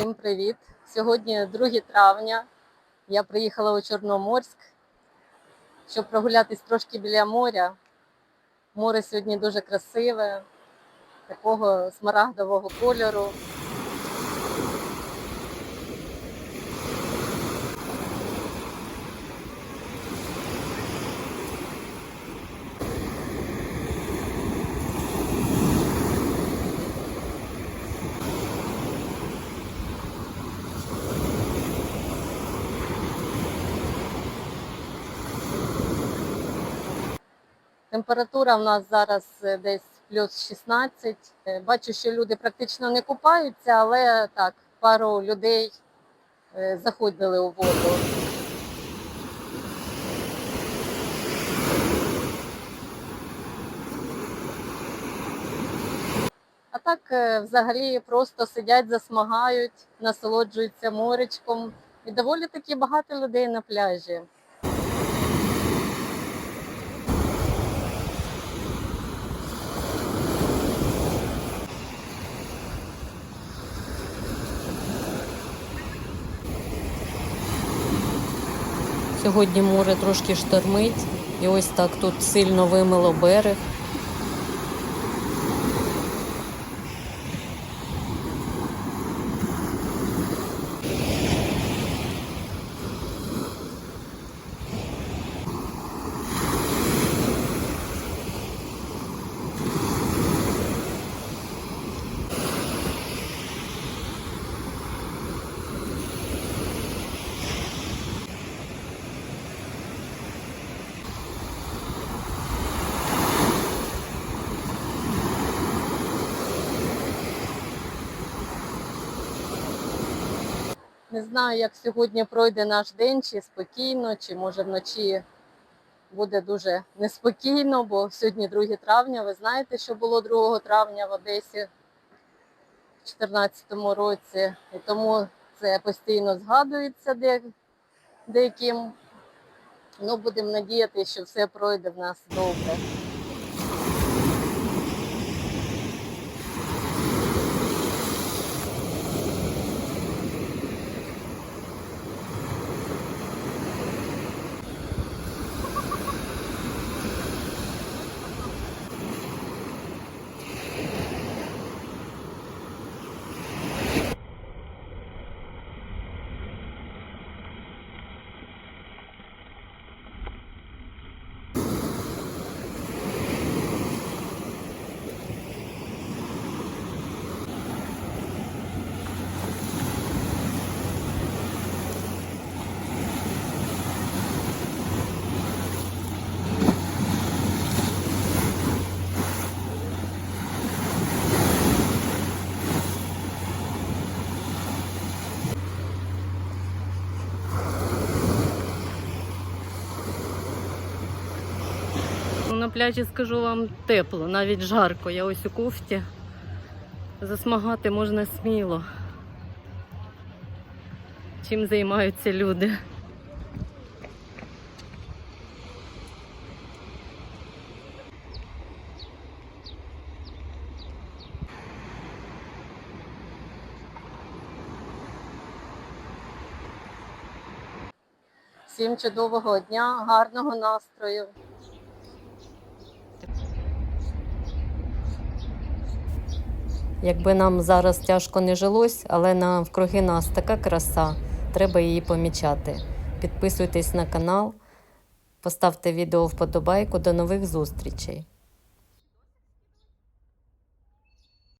Всім привіт! Сьогодні 2 травня. Я приїхала у Чорноморськ, щоб прогулятись трошки біля моря. Море сьогодні дуже красиве, такого смарагдового кольору. Температура в нас зараз е, десь плюс 16. Е, Бачу, що люди практично не купаються, але так, пару людей е, заходили у воду. А так взагалі просто сидять, засмагають, насолоджуються моречком. І доволі таки багато людей на пляжі. Сьогодні море трошки штормить, і ось так тут сильно вимило берег. Не знаю, як сьогодні пройде наш день, чи спокійно, чи може вночі буде дуже неспокійно, бо сьогодні 2 травня. Ви знаєте, що було 2 травня в Одесі в 2014 році. І тому це постійно згадується де, деяким. Ну, будемо надіятися, що все пройде в нас добре. На пляжі скажу вам тепло, навіть жарко. Я ось у кофті. Засмагати можна сміло. Чим займаються люди. Всім чудового дня, гарного настрою. Якби нам зараз тяжко не жилось, але навкруги нас така краса, треба її помічати. Підписуйтесь на канал, поставте відео вподобайку. До нових зустрічей!